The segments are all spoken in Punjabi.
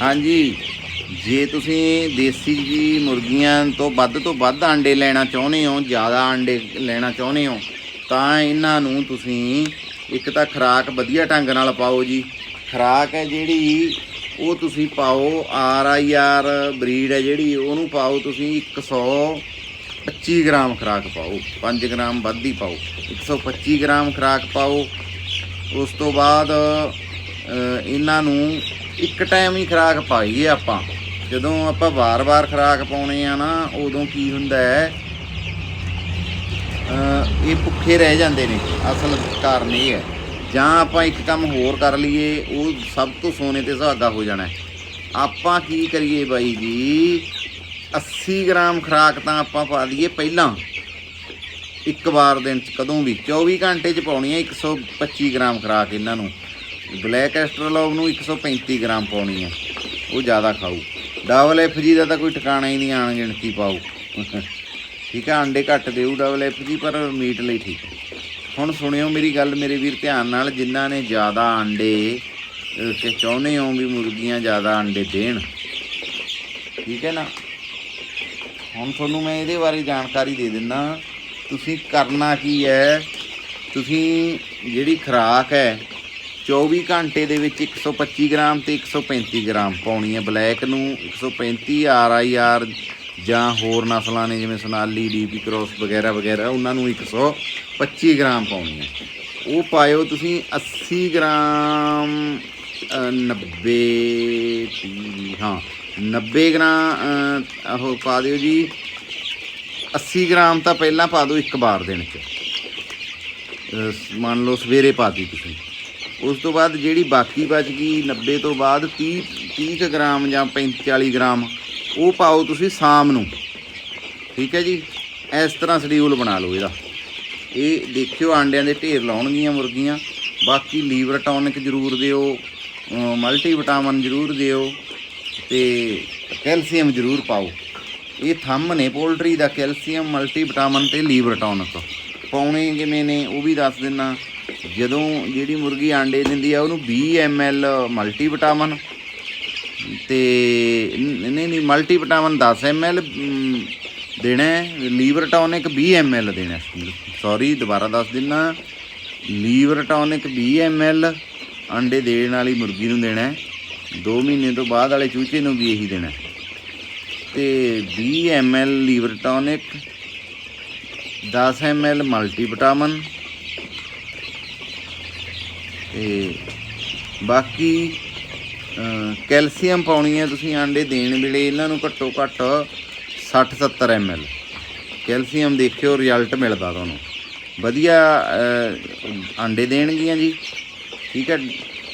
ਹਾਂਜੀ। ਜੇ ਤੁਸੀਂ ਦੇਸੀ ਜੀ ਮੁਰਗੀਆਂ ਤੋਂ ਵੱਧ ਤੋਂ ਵੱਧ ਆਂਡੇ ਲੈਣਾ ਚਾਹੁੰਦੇ ਹੋ, ਜ਼ਿਆਦਾ ਆਂਡੇ ਲੈਣਾ ਚਾਹੁੰਦੇ ਹੋ, ਤਾਂ ਇਹਨਾਂ ਨੂੰ ਤੁਸੀਂ ਇੱਕ ਤਾਂ ਖੁਰਾਕ ਵਧੀਆ ਢੰਗ ਨਾਲ ਪਾਓ ਜੀ। ਖੁਰਾਕ ਹੈ ਜਿਹੜੀ, ਉਹ ਤੁਸੀਂ ਪਾਓ, ਆਰ ਆਈ ਆਰ ਬਰੀਡ ਹੈ ਜਿਹੜੀ, ਉਹਨੂੰ ਪਾਓ ਤੁਸੀਂ 125 ਗ੍ਰਾਮ ਖੁਰਾਕ ਪਾਓ 5 ਗ੍ਰਾਮ ਵੱਧ ਹੀ ਪਾਓ 125 ਗ੍ਰਾਮ ਖੁਰਾਕ ਪਾਓ। ਉਸ ਤੋਂ ਬਾਅਦ ਇਹਨਾਂ ਨੂੰ ਇੱਕ ਟਾਈਮ ਹੀ ਖੁਰਾਕ ਪਾਈਏ ਆਪਾਂ। ਜਦੋਂ ਆਪਾਂ ਵਾਰ-ਵਾਰ ਖੁਰਾਕ ਪਾਉਣੇ ਆ ਨਾ, ਉਦੋਂ ਕੀ ਹੁੰਦਾ ਹੈ? ਇਹ ਭੁੱਖੇ ਰਹਿ ਜਾਂਦੇ ਨੇ, ਅਸਲ ਕਾਰਨ ਇਹ ਹੈ। ਜਾਂ ਆਪਾਂ ਇੱਕ ਕੰਮ ਹੋਰ ਕਰ ਲਈਏ, ਉਹ ਸਭ ਤੋਂ ਸੋਨੇ ਤੇ ਸੁਹਾਗਾ ਹੋ ਜਾਣਾ ਆਪਾਂ ਕੀ ਕਰੀਏ ਬਾਈ ਜੀ? 80 ਗ੍ਰਾਮ ਖੁਰਾਕ ਤਾਂ ਆਪਾਂ ਪਾ ਦਈਏ ਪਹਿਲਾਂ। ਇੱਕ ਵਾਰ ਦਿਨ ਚ ਕਦੋਂ ਵੀ 24 ਘੰਟੇ ਚ ਪਾਉਣੀ ਹੈ 125 ਗ੍ਰਾਮ ਖੁਰਾਕ ਇਹਨਾਂ ਨੂੰ। ਬਲੈਕ ਐਸਟਰੋਲੋਗ ਨੂੰ 135 ਗ੍ਰਾਮ ਪਾਉਣੀ ਆ। ਉਹ ਜ਼ਿਆਦਾ ਖਾਊ। ਡਬਲ ਐਫ ਜੀ ਦਾ ਤਾਂ ਕੋਈ ਟਿਕਾਣਾ ਹੀ ਨਹੀਂ ਆਣ ਗਿਣਤੀ ਪਾਊ। ਠੀਕ ਹੈ ਅੰਡੇ ਘੱਟ ਦੇਊ ਡਬਲ ਐਫ ਜੀ ਪਰ ਮੀਟ ਲਈ ਠੀਕ ਹੁਣ ਸੁਣਿਓ ਮੇਰੀ ਗੱਲ ਮੇਰੇ ਵੀਰ ਧਿਆਨ ਨਾਲ ਜਿਨ੍ਹਾਂ ਨੇ ਜ਼ਿਆਦਾ ਅੰਡੇ ਅਹ, ਚਾਹੁੰਦੇ ਹੋ ਵੀ ਮੁਰਗੀਆਂ ਜ਼ਿਆਦਾ ਅੰਡੇ ਦੇਣ। ਠੀਕ ਹੈ ਨਾ? ਹੁਣ ਤੁਹਾਨੂੰ ਮੈਂ ਇਹਦੇ ਬਾਰੇ ਜਾਣਕਾਰੀ ਦੇ ਦਿੰਦਾ ਤੁਸੀਂ ਕਰਨਾ ਕੀ ਹੈ? ਤੁਸੀਂ ਜਿਹੜੀ ਖੁਰਾਕ ਹੈ 24 ਘੰਟੇ ਦੇ ਵਿੱਚ 125 ਗ੍ਰਾਮ ਤੇ 135 ਗ੍ਰਾਮ ਪਾਉਣੀ ਹੈ। ਬਲੈਕ ਨੂੰ 135 ਆਰ ਆਈ ਆਰ ਜਾਂ ਹੋਰ ਨਸਲਾਂ ਨੇ ਜਿਵੇਂ ਸੋਨਾਲੀ ਡੀਪੀ ਕ੍ਰੋਸ ਵਗੈਰਾ ਵਗੈਰਾ ਉਹਨਾਂ ਨੂੰ 125 ਗ੍ਰਾਮ ਪਾਉਣੀ ਹੈ। ਉਹ ਪਾਇਓ ਤੁਸੀਂ 80 ਗ੍ਰਾਮ ਅ, 90 ਹਾਂ 90 ਗ੍ਰਾਮ ਉਹ ਪਾ ਦਿਓ ਜੀ। 80 ਗ੍ਰਾਮ ਤਾਂ ਪਹਿਲਾਂ ਪਾ ਦਿਓ ਇੱਕ ਵਾਰ ਦਿਨ ਚ ਮੰਨ ਲਓ ਸਵੇਰੇ ਪਾਤੀ ਤੁਸੀਂ। ਉਸ ਤੋਂ ਬਾਅਦ ਜਿਹੜੀ ਬਾਕੀ ਬਚ ਗਈ 90 ਤੋਂ ਬਾਅਦ 30 30 ਕੁ ਗ੍ਰਾਮ ਜਾਂ 35 40 ਗ੍ਰਾਮ, ਉਹ ਪਾਓ ਤੁਸੀਂ ਸ਼ਾਮ ਨੂੰ। ਠੀਕ ਹੈ ਜੀ? ਇਸ ਤਰ੍ਹਾਂ ਸ਼ਡਿਊਲ ਬਣਾ ਲਓ ਇਹਦਾ। ਇਹ ਦੇਖਿਓ ਆਂਡਿਆਂ ਦੇ ਢੇਰ ਲਾਉਣਗੀਆਂ ਮੁਰਗੀਆਂ। ਬਾਕੀ ਲੀਵਰ ਟੌਨਿਕ ਜ਼ਰੂਰ ਦਿਓ ਮਲਟੀ ਵਿਟਾਮਿਨ ਜ਼ਰੂਰ ਦਿਓ ਤੇ ਕੈਲਸ਼ੀਅਮ ਜ਼ਰੂਰ ਪਾਓ। ਇਹ ਥੰਮ ਨੇ ਪੋਲਟਰੀ ਦਾ ਕੈਲਸ਼ੀਅਮ ਮਲਟੀ ਵਿਟਾਮਿਨ ਤੇ ਲੀਵਰ ਟੌਨਿਕ। ਪਾਉਣੇ ਕਿਵੇਂ ਨੇ ਉਹ ਵੀ ਦੱਸ ਦਿੰਨਾ। ਜਦੋਂ ਜਿਹੜੀ ਮੁਰਗੀ ਆਂਡੇ ਦਿੰਦੀ ਆ ਉਹਨੂੰ 20 ml ਮਲਟੀ ਵਿਟਾਮਿਨ ਤੇ ਨਹੀਂ ਨਹੀਂ ਮਲਟੀ ਵਿਟਾਮਿਨ 10 ml ਅਮ, ਦੇਣਾ ਹੈ। ਲੀਵਰ ਟੌਨਿਕ 20 ml ਦੇਣਾ ਸੌਰੀ ਦੁਬਾਰਾ ਦੱਸ ਦਿੰਨਾ। ਲੀਵਰ ਟੌਨਿਕ 20 ml ਅੰਡੇ ਦੇਣ ਵਾਲੀ ਮੁਰਗੀ ਨੂੰ ਦੇਣਾ ਹੈ। 2 ਮਹੀਨੇ ਤੋਂ ਬਾਅਦ ਵਾਲੇ ਚੂਚੇ ਨੂੰ ਵੀ ਇਹੀ ਦੇਣਾ ਹੈ। ਤੇ 20 ml liver tonic 10 ml multi vitamin ਤੇ ਬਾਕੀ ਕੈਲਸ਼ੀਅਮ ਪਾਉਣੀ ਹੈ ਤੁਸੀਂ ਆਂਡੇ ਦੇਣ ਵੇਲੇ ਇਹਨਾਂ ਨੂੰ ਘੱਟੋ ਘੱਟ 60 70 ml ਕੈਲਸ਼ੀਅਮ ਦੇਖਿਓ, ਰਿਜ਼ਲਟ ਮਿਲਦਾ ਤੁਹਾਨੂੰ। ਵਧੀਆ ਆਂਡੇ ਦੇਣਗੀਆਂ ਜੀ। ਠੀਕ ਹੈ,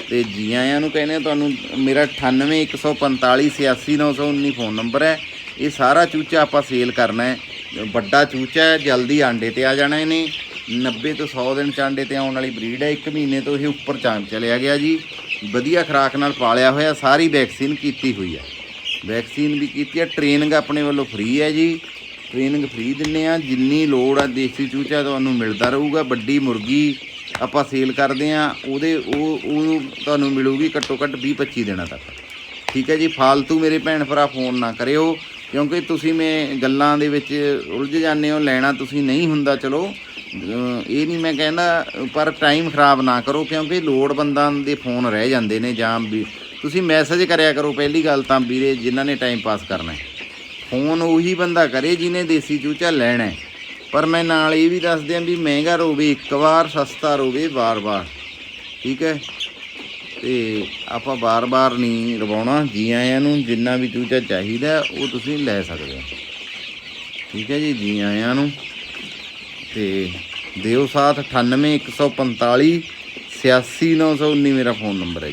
ਤੇ ਜੀ ਆਇਆਂ ਨੂੰ ਕਹਿੰਦੇ ਆ ਤੁਹਾਨੂੰ, ਮੇਰਾ 9815 86919 ਫੋਨ ਨੰਬਰ ਹੈ। ਇਹ ਸਾਰਾ ਚੂਚਾ ਆਪਾਂ ਸੇਲ ਕਰਨਾ ਹੈ। ਵੱਡਾ ਚੂਚਾ ਹੈ, ਜਲਦੀ ਆਂਡੇ ਤੇ ਆ ਜਾਣਾ ਇਹਨੇ। 90 ਤੋਂ 100 ਦਿਨ ਚਾਂਡੇ ਤੇ ਆਉਣ ਵਾਲੀ ਬਰੀਡ ਹੈ 1 ਮਹੀਨੇ ਤੋਂ ਇਹ ਉੱਪਰ ਚਾਂਦ ਚਲਿਆ ਗਿਆ ਜੀ। ਵਧੀਆ ਖੁਰਾਕ ਨਾਲ ਪਾਲਿਆ ਹੋਇਆ, ਸਾਰੀ ਵੈਕਸੀਨ ਕੀਤੀ ਹੋਈ ਹੈ। ਵੈਕਸੀਨ ਵੀ ਕੀਤੀ ਹੈ ਟ੍ਰੇਨਿੰਗ ਆਪਣੇ ਵੱਲੋਂ ਫ੍ਰੀ ਹੈ ਜੀ। ਟ੍ਰੇਨਿੰਗ ਫ੍ਰੀ ਦਿੰਨੇ ਆ ਜਿੰਨੀ ਲੋੜ ਆ ਦੇਸੀ ਚੂਚਾ ਤੁਹਾਨੂੰ ਮਿਲਦਾ ਰਹੂਗਾ, ਵੱਡੀ ਮੁਰਗੀ ਆਪਾਂ ਸੇਲ ਕਰਦੇ ਆ ਉਹਦੇ ਉਹ ਉਹ ਤੁਹਾਨੂੰ ਮਿਲੂਗੀ ਘੱਟੋ ਘੱਟ 20 25 ਦਿਨਾਂ ਤੱਕ। ਠੀਕ ਹੈ ਜੀ, ਫਾਲਤੂ ਮੇਰੇ ਭੈਣ ਭਰਾ ਫੋਨ ਨਾ ਕਰਿਓ, ਕਿਉਂਕਿ ਤੁਸੀਂ ਮੈਂ ਗੱਲਾਂ ਦੇ ਵਿੱਚ ਉਲਝ ਜਾਂਦੇ ਹੋ, ਲੈਣਾ ਤੁਸੀਂ ਨਹੀਂ ਹੁੰਦਾ, ਚਲੋ। ਇਹ ਨਹੀਂ ਮੈਂ ਕਹਿੰਦਾ, ਪਰ ਟਾਈਮ ਖਰਾਬ ਨਾ ਕਰੋ, ਕਿਉਂਕਿ ਲੋੜਵੰਦਾਂ ਦੇ ਫੋਨ ਰਹਿ ਜਾਂਦੇ ਨੇ ਜਾਂ ਵੀ ਤੁਸੀਂ ਮੈਸੇਜ ਕਰਿਆ ਕਰੋ ਪਹਿਲੀ ਗੱਲ ਤਾਂ ਵੀਰੇ, ਜਿਨ੍ਹਾਂ ਨੇ ਟਾਈਮ ਪਾਸ ਕਰਨਾ ਹੈ। ਫੋਨ ਉਹੀ ਬੰਦਾ ਕਰੇ ਜਿਹਨੇ ਦੇਸੀ ਚੂਚਾ ਲੈਣਾ ਹੈ। ਪਰ ਮੈਂ ਨਾਲ ਇਹ ਵੀ ਦੱਸ ਦਿਆਂ ਵੀ ਮਹਿੰਗਾ ਰੋਵੇ, ਇੱਕ ਵਾਰ ਸਸਤਾ ਰੋਵੇ ਵਾਰ-ਵਾਰ। ਠੀਕ ਹੈ? ਤੇ ਆਪਾਂ ਵਾਰ ਵਾਰ ਨਹੀਂ ਰਵਾਉਣਾ, ਜੀ ਆਇਆਂ ਨੂੰ ਜਿੰਨਾ ਵੀ ਚੂਚਾ ਚਾਹੀਦਾ, ਉਹ ਤੁਸੀਂ ਲੈ ਸਕਦੇ ਹੋ। ਠੀਕ ਹੈ ਜੀ ਜੀ ਆਇਆਂ ਨੂੰ। ਤੇ ਦਿਓ ਸਾਥ 98145 86919 ਮੇਰਾ ਫੋਨ ਨੰਬਰ ਹੈ ਜੀ।